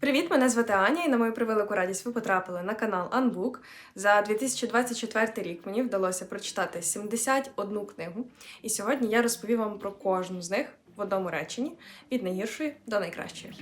Привіт, мене звати Аня, і на мою превелику радість ви потрапили на канал Unbook. За 2024 рік мені вдалося прочитати 71 книгу, і сьогодні я розповім вам про кожну з них в одному реченні від найгіршої до найкращої.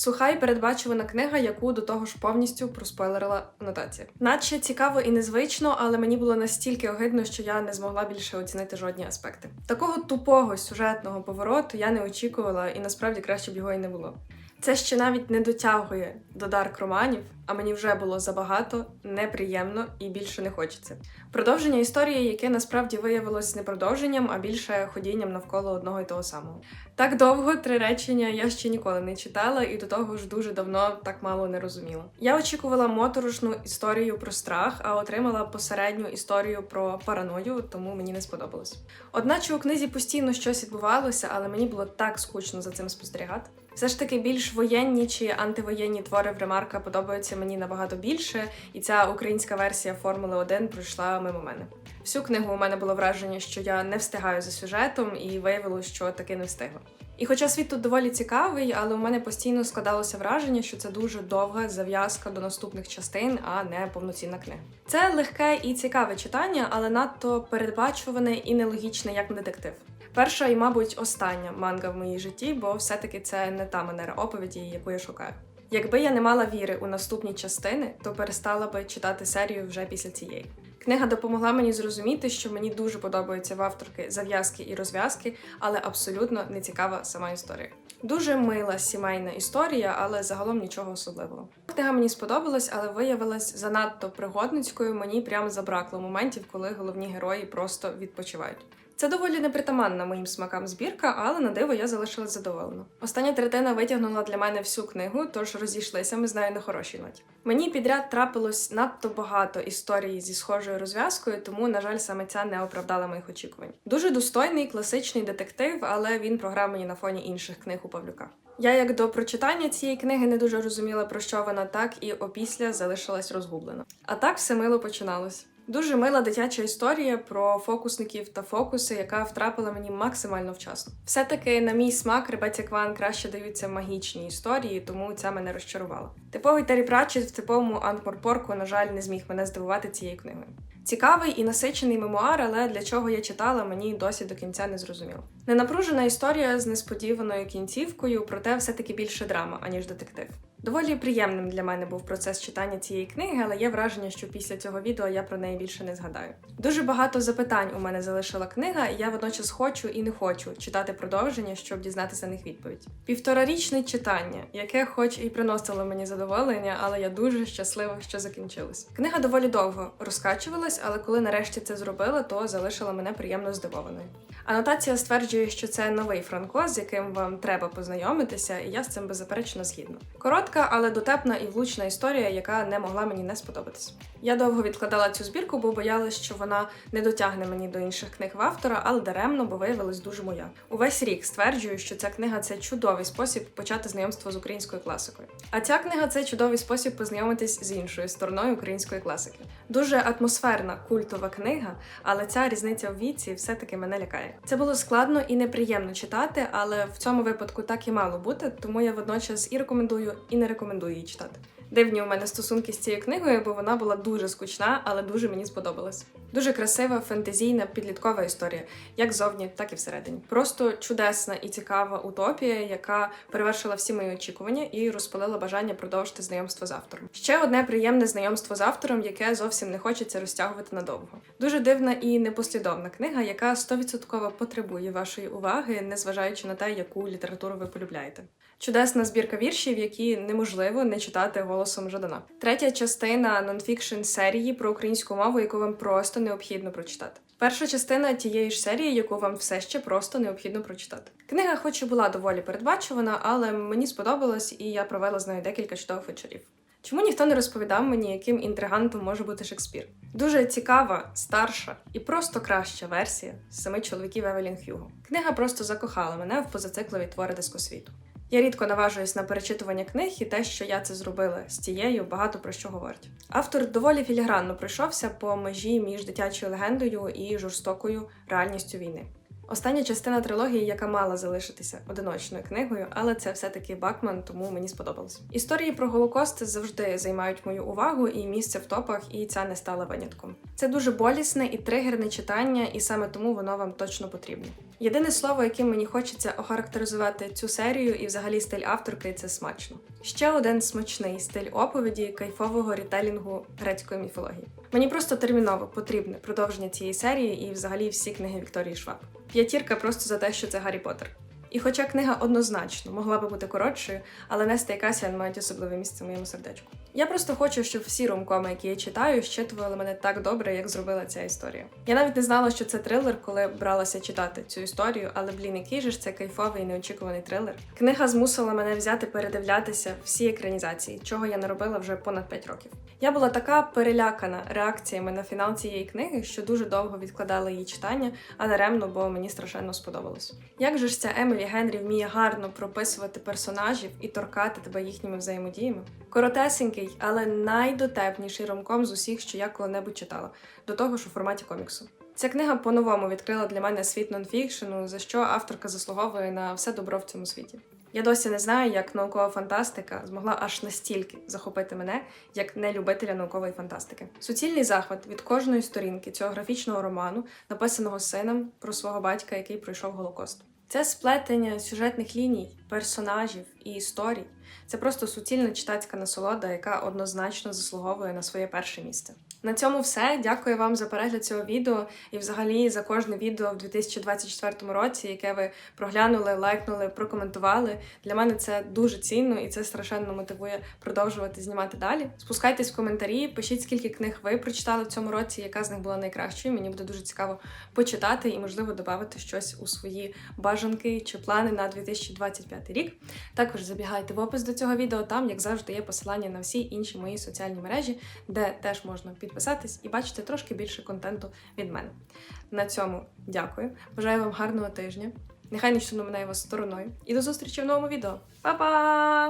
Суха і передбачувана книга, яку до того ж повністю проспойлерила анотація. Наче цікаво і незвично, але мені було настільки огидно, що я не змогла більше оцінити жодні аспекти. Такого тупого сюжетного повороту я не очікувала, і насправді краще б його і не було. Це ще навіть не дотягує до дарк романів, а мені вже було забагато, неприємно і більше не хочеться. Продовження історії, яке насправді виявилось не продовженням, а більше ходінням навколо одного і того самого. Так довго три речення я ще ніколи не читала, і до того ж дуже давно так мало не розуміла. Я очікувала моторошну історію про страх, а отримала посередню історію про параною, тому мені не сподобалось. Одначе у книзі постійно щось відбувалося, але мені було так скучно за цим спостерігати. Все ж таки більш воєнні чи антивоєнні твори в Ремарка подобаються мені набагато більше, і ця українська версія Формули 1 пройшла мимо мене. Всю книгу у мене було враження, що я не встигаю за сюжетом, і виявилось, що таки не встигла. І хоча світ тут доволі цікавий, але у мене постійно складалося враження, що це дуже довга зав'язка до наступних частин, а не повноцінна книга. Це легке і цікаве читання, але надто передбачуване і нелогічне, як детектив. Перша і, мабуть, остання манга в моїй житті, бо все-таки це не та манера оповіді, яку я шукаю. Якби я не мала віри у наступні частини, то перестала би читати серію вже після цієї. Книга допомогла мені зрозуміти, що мені дуже подобаються в авторки зав'язки і розв'язки, але абсолютно не цікава сама історія. Дуже мила сімейна історія, але загалом нічого особливого. Книга мені сподобалась, але виявилась занадто пригодницькою. Мені прямо забракло моментів, коли головні герої просто відпочивають. Це доволі непритаманна моїм смакам збірка, але на диво я залишилась задоволена. Остання третина витягнула для мене всю книгу, тож розійшлися ми з нею на хорошій ноті. Мені підряд трапилось надто багато історій зі схожою розв'язкою, тому, на жаль, саме ця не оправдала моїх очікувань. Дуже достойний класичний детектив, але він програв мені на фоні інших книг у Павлюка. Я, як до прочитання цієї книги, не дуже розуміла, про що вона так, і опісля залишилась розгублена. А так все мило починалось. Дуже мила дитяча історія про фокусників та фокуси, яка втрапила мені максимально вчасно. Все-таки, на мій смак, Ребеці Кван краще даються магічні історії, тому ця мене розчарувала. Типовий Террі Пратчет в типовому Антморпорку, на жаль, не зміг мене здивувати цією книгою. Цікавий і насичений мемуар, але для чого я читала, мені досі до кінця не зрозуміло. Ненапружена історія з несподіваною кінцівкою, проте все-таки більше драма, аніж детектив. Доволі приємним для мене був процес читання цієї книги, але є враження, що після цього відео я про неї більше не згадаю. Дуже багато запитань у мене залишила книга, і я водночас хочу і не хочу читати продовження, щоб дізнатися на них відповідь. Півторарічне читання, яке, хоч і приносило мені задоволення, але я дуже щаслива, що закінчилось. Книга доволі довго розкачувалась, але коли нарешті це зробила, то залишила мене приємно здивованою. Анотація стверджує, що це новий Франко, з яким вам треба познайомитися, і я з цим беззаперечно згідна. Коротка, але дотепна і влучна історія, яка не могла мені не сподобатись. Я довго відкладала цю збірку, бо боялась, що вона не дотягне мені до інших книг в автора, але даремно, бо виявилась дуже моя. Увесь рік стверджую, що ця книга це чудовий спосіб почати знайомство з українською класикою. А ця книга це чудовий спосіб познайомитись з іншою стороною української класики. Дуже атмосферна, культова книга, але ця різниця в віці все-таки мене лякає. Це було складно і неприємно читати, але в цьому випадку так і мало бути, тому я водночас і рекомендую, і не рекомендую її читати. Дивні у мене стосунки з цією книгою, бо вона була дуже скучна, але дуже мені сподобалась. Дуже красива, фентезійна, підліткова історія, як зовні, так і всередині. Просто чудесна і цікава утопія, яка перевершила всі мої очікування і розпалила бажання продовжити знайомство з автором. Ще одне приємне знайомство з автором, яке зовсім не хочеться розтягувати надовго. Дуже дивна і непослідовна книга, яка 100% потребує вашої уваги, незважаючи на те, яку літературу ви полюбляєте. Чудесна збірка віршів, які неможливо не читати голосом Жадана. Третя частина нонфікшн серії про українську мову, яку вам просто необхідно прочитати. Перша частина тієї ж серії, яку вам все ще просто необхідно прочитати. Книга, хоч і була доволі передбачувана, але мені сподобалась, і я провела з нею декілька чудових вечорів. Чому ніхто не розповідав мені, яким інтригантом може бути Шекспір? Дуже цікава, старша і просто краща версія семи чоловіків Евелін Х'юго. Книга просто закохала мене в позациклові твори дискосвіту. Я рідко наважуюсь на перечитування книг, і те, що я це зробила з тією, багато про що говорить. Автор доволі філігранно пройшовся по межі між дитячою легендою і жорстокою реальністю війни. Остання частина трилогії, яка мала залишитися одиночною книгою, але це все-таки Бакман, тому мені сподобалось. Історії про Голокост завжди займають мою увагу і місце в топах, і ця не стала винятком. Це дуже болісне і тригерне читання, і саме тому воно вам точно потрібне. Єдине слово, яким мені хочеться охарактеризувати цю серію і взагалі стиль авторки, це смачно. Ще один смачний стиль оповіді кайфового рітелінгу грецької міфології. Мені просто терміново потрібне продовження цієї серії і взагалі всі книги Вікторії Шваб. П'ятірка просто за те, що це Гаррі Поттер. І хоча книга однозначно могла би бути коротшою, але Неста і Касіан мають особливе місце в моєму сердечку. Я просто хочу, щоб всі ромкоми, які я читаю, щитували мене так добре, як зробила ця історія. Я навіть не знала, що це трилер, коли бралася читати цю історію, але блін, який же ж це кайфовий неочікуваний трилер. Книга змусила мене взяти передивлятися всі екранізації, чого я не робила вже понад 5 років. Я була така перелякана реакціями на фінал цієї книги, що дуже довго відкладала її читання, а даремно, бо мені страшенно сподобалось. Як же ж ця Емілі Генрі вміє гарно прописувати персонажів і торкати тебе їхніми взаємодіями? Коротесенький, але найдотепніший ромком з усіх, що я коли-небудь читала, до того ж у форматі коміксу. Ця книга по-новому відкрила для мене світ нонфікшену, за що авторка заслуговує на все добро в цьому світі. Я досі не знаю, як наукова фантастика змогла аж настільки захопити мене, як не любителя наукової фантастики. Суцільний захват від кожної сторінки цього графічного роману, написаного сином про свого батька, який пройшов голокост. Це сплетення сюжетних ліній, персонажів і історій. Це просто суцільна читацька насолода, яка однозначно заслуговує на своє перше місце. На цьому все. Дякую вам за перегляд цього відео і взагалі за кожне відео в 2024 році, яке ви проглянули, лайкнули, прокоментували. Для мене це дуже цінно і це страшенно мотивує продовжувати знімати далі. Спускайтесь в коментарі, пишіть, скільки книг ви прочитали в цьому році, яка з них була найкращою. Мені буде дуже цікаво почитати і, можливо, додати щось у свої бажанки чи плани на 2025 рік. Також забігайте в опис до цього відео. Там, як завжди, є посилання на всі інші мої соціальні мережі, де теж можна підписатись і бачити трошки більше контенту від мене. На цьому дякую. Бажаю вам гарного тижня. Нехай нічого не минає вас стороною. І до зустрічі в новому відео. Па-па!